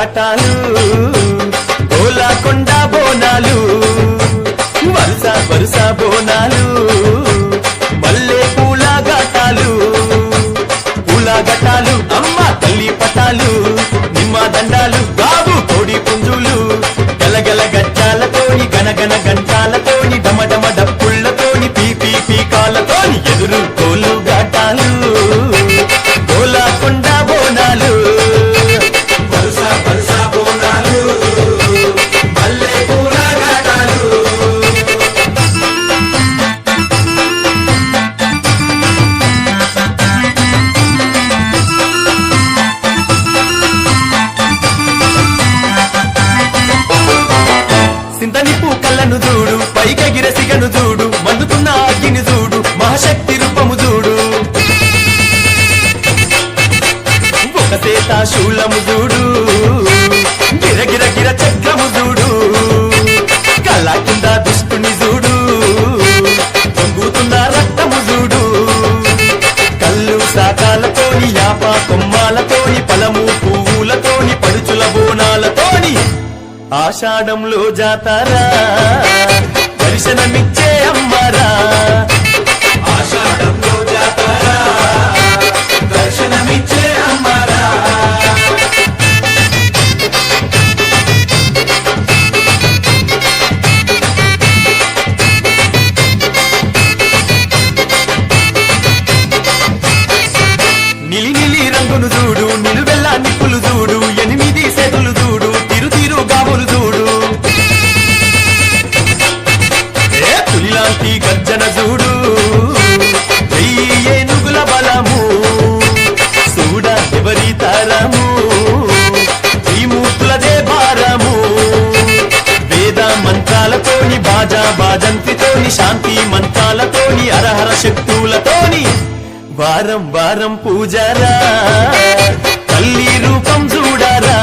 ఘాటాలు బోలాకొండ బోనాలు వరుస వరుస బోనాలు మల్లె పూల ఘాటాలు పూల ఘటాలు అమ్మ తల్లి పటాలు నిమ్మ దండాలు బాబు కోడి పుంజులు సింతనిప్పు కళ్ళను చూడు పైకెగిర సిగను చూడు మందుకున్న అగ్గిని చూడు మహాశక్తి రూపము చూడు. ఒక సేత శూలము చూడు ఆషాఢంలో జాతరా దర్శనమిచ్చే అమ్మరా. పులిలాంటి గర్జన చూడు. వెయ్యి ఏనుగుల బలము. చూడ ఎవరి తరము. ఈ మూర్తులదే భారము వేద మంత్రాలతోని బాజా బాజంతితోని శాంతి మంత్రాలతోని అరహర శక్తులతోని వారం వారం పూజరా తల్లి రూపం చూడరా.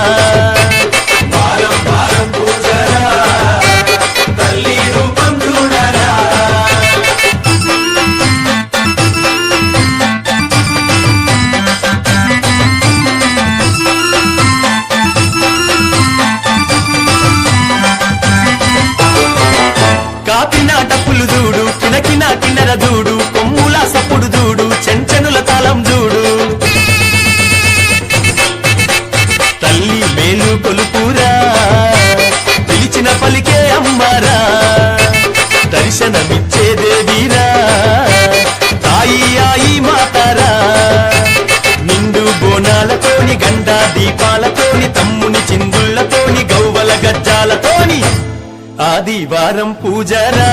ఆదివారం పూజరా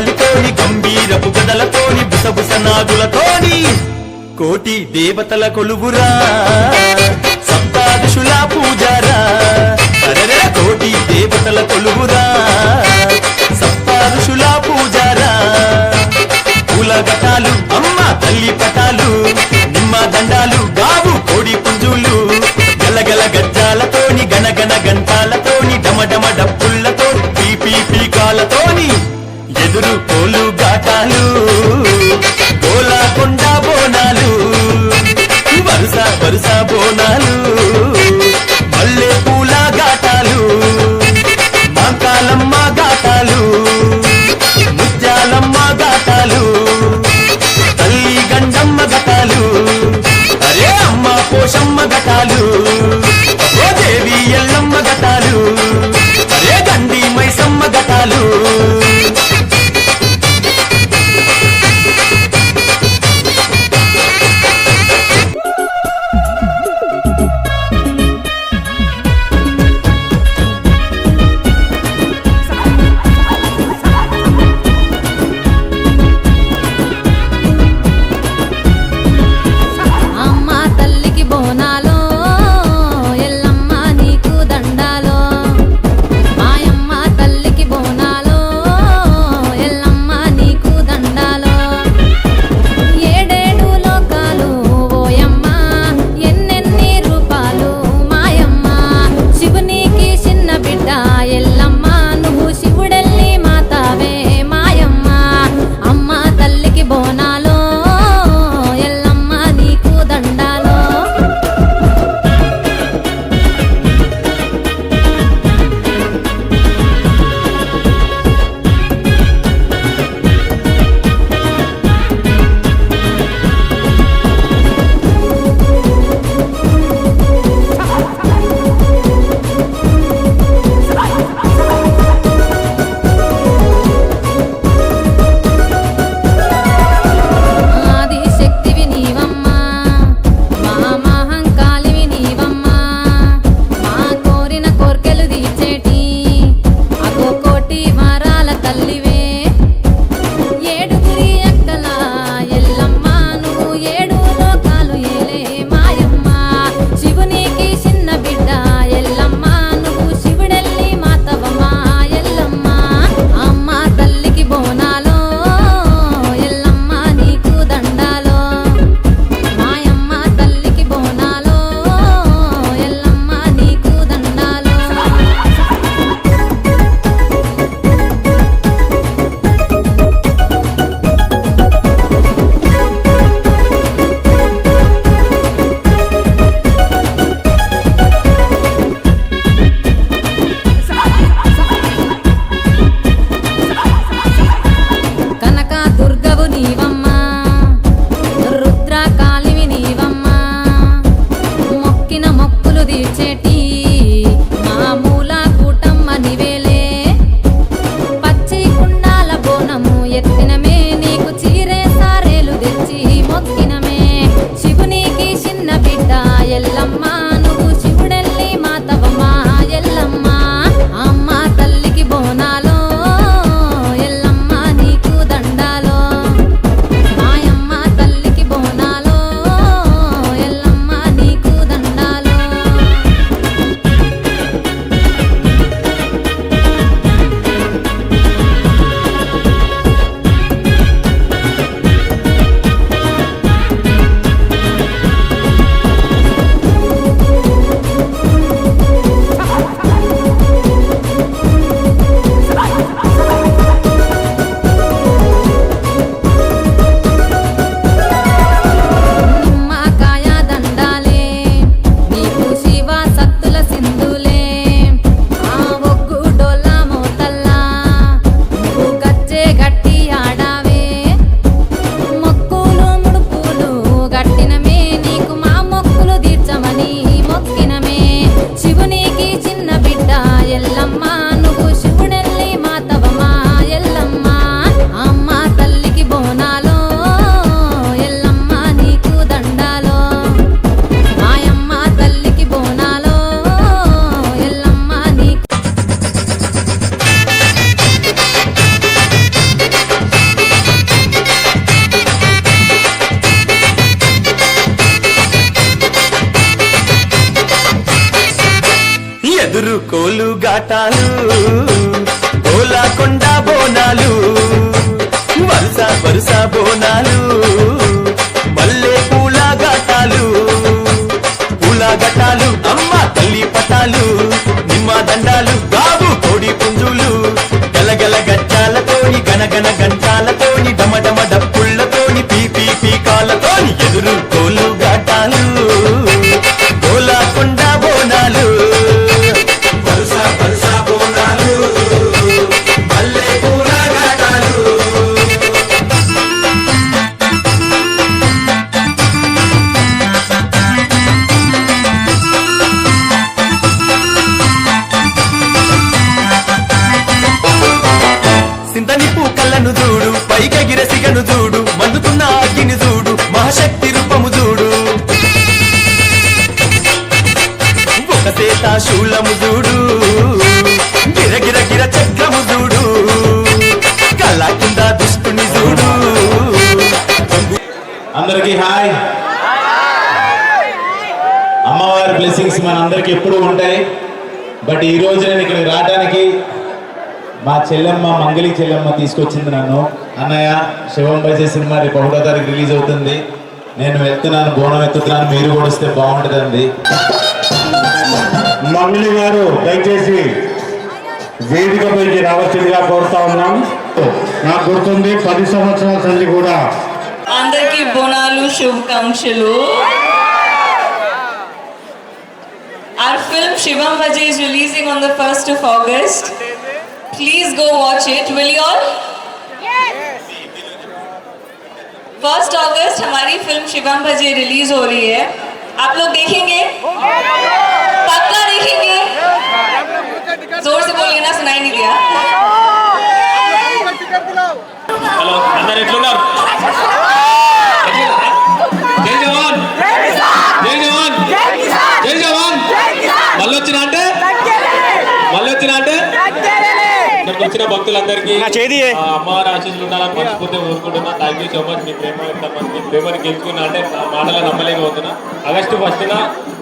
గాలితోని గంభీరపు గదలతోని బుసబుస నాగులతోని కోటి దేవతల కొలువురా. సప్తాదశుల పూజారా. అరెరే కోటి దేవతల కొలువురా. సప్తాదశుల పూజారా. పూల ఘటాలు అమ్మ తల్లి పటాలు నిమ్మ దండాలు గావు కోడి పుంజులు. గలగల గజ్జాలతోని గనగన గంటాలతోని డమడమ డప్పుళ్ళతో పీపీ పీకాలతోని ఎదురు పోలు గాటాలు గోలాకొండ బోనాలు. వరుస వరుస బోనాలు కోలు గాటాలు కొండ బోనాలు శూలము చూడు. గిరగిర గిర చక్రము చూడు. కళ్ళ కింద దుష్టుని చూడు. అందరికీ హాయ్. అమ్మవారి బ్లెస్సింగ్స్ మన అందరికి ఎప్పుడూ ఉంటాయి. బట్ ఈ రోజు నేను ఇక్కడికి రావడానికి మా చెల్లెమ్మ మంగళి చెల్లెమ్మ తీసుకొచ్చింది నన్ను. అన్నయ్య శివం బైజే సినిమా రేపు ఒకటో తారీఖు రిలీజ్ అవుతుంది. నేను వెళ్తున్నాను బోనం ఎత్తుతున్నాను మీరు కూడా వస్తే బాగుంటుందండి. మంగళి గారు దయచేసి వేదిక పైకి రావాల్సిందిగా కోరుతా ఉన్నాం నాకు గుర్తుంది పది సంవత్సరాల సంది కూడా అందరికీ బోనాలు శుభాకాంక్షలు Our film Shivam Bhaji is releasing on the 1st of August. Please go watch it. Will you all? First अगस्त हमारी फिल्म शिवम भजे रिलीज हो रही है आप लोग देखेंगे पक्का కలిగిన స్నేహితుడిగా హలో. అందరు ఎట్లున్నారు? ఇక్కడికి వచ్చిన భక్తులందరికీ అమ్మవారి ఆశీస్సులు ఉండాలని మనస్ఫూర్తిగా కోరుకుంటున్నా. థ్యాంక్ యూ సో మచ్ మీ ప్రేమ మీ ప్రేమని గెలుచుకున్నా అంటే నా మాటలు నమ్మలేకపోతున్నా. ఆగస్టు ఫస్ట్న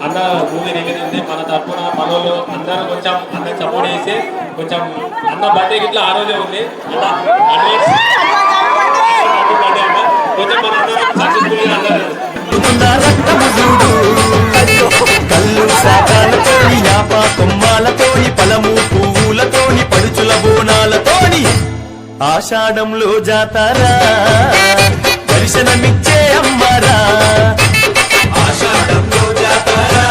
అన్న మూవీ రిలీజ్ ఉంది. మన తరఫున మన వాళ్ళు అందరూ కొంచెం అన్న సపోర్ట్ చేసి కొంచెం అన్న బర్త్డే ఇట్లా ఆ రోజే ఉంది. అన్న అడ్వాన్స్ కొంచెం మన అందరం సక్సెస్ఫుల్గా అందరూ పుడుతున్న రక్తము చూడు కళ్ళు శాఖలతోని యాప కొమ్మాలతోని పలము పువ్వులతోని పడుచుల బోనాలతోని ఆషాఢంలో జాతారా. దర్శనమిచ్చే అమ్మరా. ఆషాఢంలో జాతారా.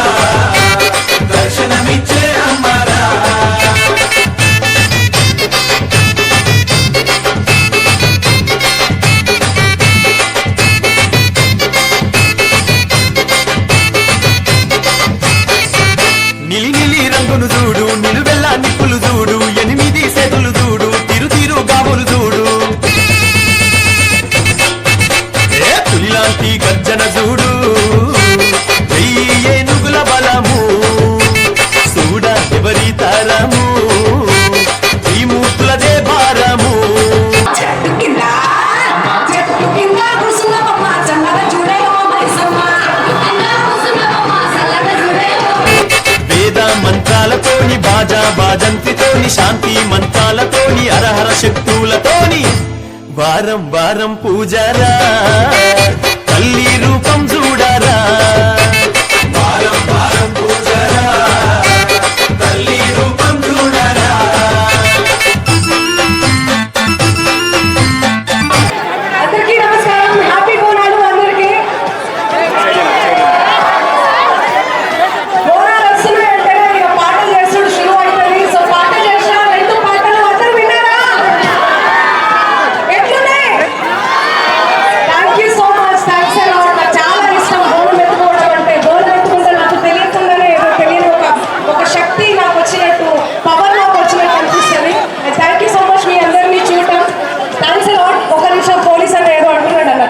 వారం వారం పూజారా?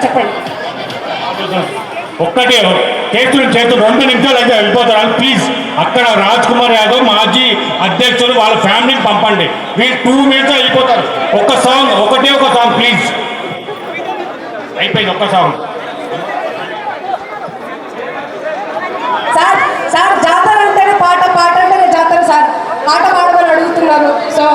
చెప్పండి. ఒక్కటే కేసులు చేతులు రెండు నిమిషాలు అయితే వెళ్ళిపోతారు. ప్లీజ్ అక్కడ రాజ్ కుమార్ యాదవ్ మాజీ అధ్యక్షులు వాళ్ళ ఫ్యామిలీని పంపండి. వీళ్ళు టూ మినిట్స్ వెళ్ళిపోతారు ఒక సాంగ్ ఒకటే ఒక సాంగ్ ప్లీజ్ అయిపోయింది ఒక్క సాంగ్ సార్ సార్ జాతర అంటేనే పాట పాట అంటేనే జాతర సార్. పాట పాడమని అడుగుతున్నారు సో